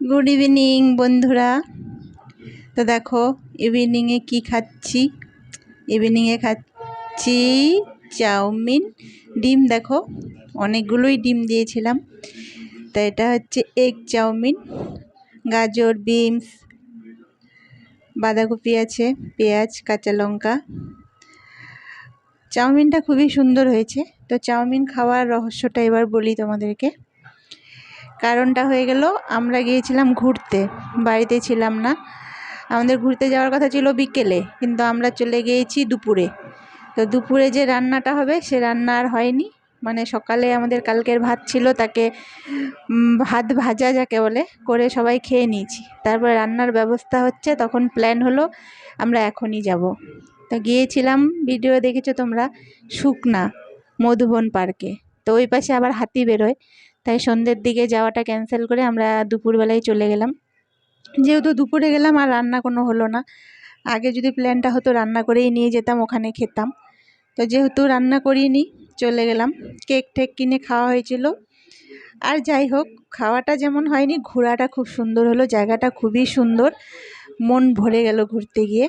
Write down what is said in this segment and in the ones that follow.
Good evening বন্ধুরা। তো দেখো ইভিনিংয়ে কি খাচ্ছি? ইভিনিংয়ে খাচ্ছি চাউমিন, ডিম। দেখো, অনেকগুলোই ডিম দিয়েছিলাম। তো এটা হচ্ছে এগ চাউমিন, গাজর বিনস বাঁধাকপি আছে, পেঁয়াজ, কাঁচা লঙ্কা। চাউমিনটা খুবই সুন্দর হয়েছে। তো চাউমিন খাওয়ার রহস্যটা এবার বলি তোমাদেরকে। কারণটা হয়ে গেল, আমরা গিয়েছিলাম ঘুরতে। বাড়িতে ছিলাম না। আমাদের ঘুরতে যাওয়ার কথা ছিল বিকেলে, কিন্তু আমরা চলে গিয়েছি দুপুরে। তো দুপুরে যে রান্নাটা হবে, সে রান্না আর হয়নি। মানে সকালে আমাদের কালকের ভাত ছিল, তাকে ভাত ভাজা যাকে বলে, করে সবাই খেয়ে নিয়েছি। তারপর রান্নার ব্যবস্থা হচ্ছে, তখন প্ল্যান হলো, আমরা এখনই যাব। তো গিয়েছিলাম ভিডিও দেখেছ তোমরা, শুকনা, মধুবন পার্কে তো ওই পাশে আবার হাতি বেরোয়। তাই সন্ধ্যের দিকে যাওয়াটা ক্যান্সেল করে আমরা দুপুরবেলায় চলে গেলাম। যেহেতু দুপুরে গেলাম আর রান্না কোনো হলো না, আগে যদি প্ল্যানটা হতো রান্না করেই নিয়ে যেতাম, ওখানে খেতাম। তো যেহেতু রান্না করিনি, চলে গেলাম। কেক টেক কিনে খাওয়া হয়েছিল। আর যাই হোক, খাওয়াটা যেমন হয়নি, ঘোরাটা খুব সুন্দর হলো, জায়গাটা খুবই সুন্দর। মন ভরে গেল ঘুরতে গিয়ে।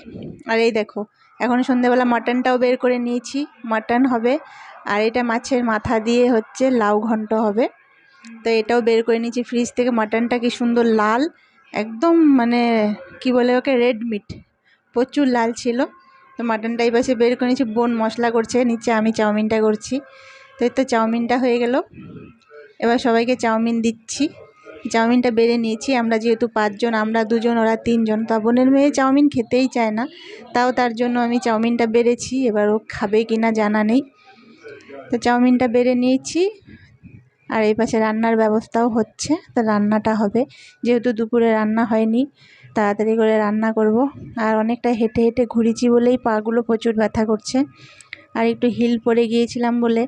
আর এই দেখো, এখন সন্ধ্যেবেলা মাটনটাও বের করে নিয়েছি। মাটন হবে, আর এটা মাছের মাথা দিয়ে হচ্ছে, লাউ ঘন্ট হবে। তো এটাও বের করে নিয়েছি। ফ্রিজ থেকে মাটনটা কি সুন্দর লাল, একদম মানে কি বলে ওকে রেড মিট প্রচুর লাল ছিল। তো মাটনটা এই পাশে বের করে নিয়েছি। বোন মশলা করছে, নিচে আমি চাউমিনটা করছি। তো এই তো চাউমিনটা হয়ে গেল। এবার সবাইকে চাউমিন দিচ্ছি। চাউমিনটা বেড়ে নিয়েছি। আমরা যেহেতু পাঁচজন, আমরা দুজন, ওরা তিনজন, তা বোনের মেয়ে চাউমিন খেতেই চায় না। তাও তার জন্য আমি চাউমিনটা বেড়েছি। এবার ও খাবে কি না জানা নেই। তো চাউমিনটা বেড়ে নিয়েছি। আর এই পাশে রান্নার ব্যবস্থাও হচ্ছে, তো রান্নাটা হবে। যেহেতু দুপুরে রান্না হয়নি, তাড়াতাড়ি করে রান্না করব। আর অনেকটা হেঁটে হেঁটে ঘুরেছি বলেই পাগুলো প্রচুর ব্যথা করছে। আর একটু হিল পরে গিয়েছিলাম বলে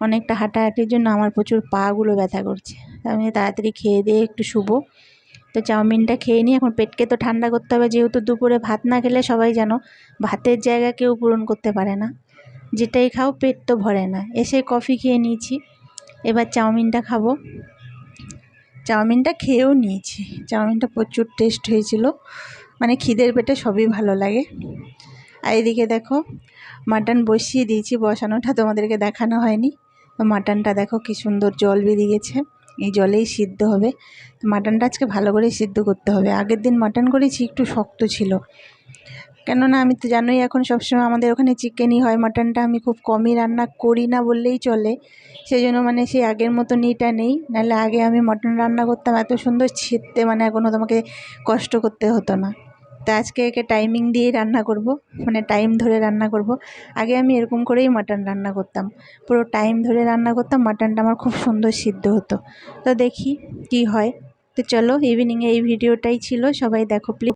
অনেকটা হাঁটাহাঁটির জন্য আমার প্রচুর পাগুলো ব্যথা করছে। আমি তাড়াতাড়ি খেয়ে দিয়ে একটু শুবো। তো চাউমিনটা খেয়ে নিই এখন পেটকে তো ঠান্ডা করতে হবে, যেহেতু দুপুরে ভাত না খেলে সবাই জানো, ভাতের জায়গা কেউ পূরণ করতে পারে না। যেটাই খাও পেট তো ভরে না। এসে কফি খেয়ে নিয়েছি। এবার চাউমিনটা খাব। চাউমিনটা খেয়েও নিয়েছি। চাউমিনটা প্রচুর টেস্ট হয়েছিল। মানে খিদের পেটে সবই ভালো লাগে। আর এদিকে দেখো, মাটন বসিয়ে দিয়েছি বসানোটা, তোমাদেরকে দেখানো হয়নি। তো মাটনটা দেখো কি সুন্দর জল বেরিয়ে গেছে। এই জলেই সিদ্ধ হবে। তো মাটনটা আজকে ভালো করে সিদ্ধ করতে হবে। আগের দিন মাটন করেছি, একটু শক্ত ছিল। কেননা আমি তো জানোই এখন সবসময় আমাদের ওখানে চিকেনই হয়, মাটনটা আমি খুব কমই রান্না করি না বললেই চলে। সেই জন্য মানে সেই আগের মতো নিটা নেই, নাহলে আগে আমি মটন রান্না করতাম, এত সুন্দর ছিঁড়তে মানে এখনও তোমাকে কষ্ট করতে হতো না। তা আজকে একে টাইমিং দিয়েই রান্না করব মানে টাইম ধরে রান্না করব। আগে আমি এরকম করেই মাটন রান্না করতাম, পুরো টাইম ধরে রান্না করতাম, মাটনটা আমার খুব সুন্দর সিদ্ধ হতো। তো দেখি কি হয়। তো চলো ইভিনিংয়ে এই ভিডিওটাই ছিল, সবাই দেখো প্লিজ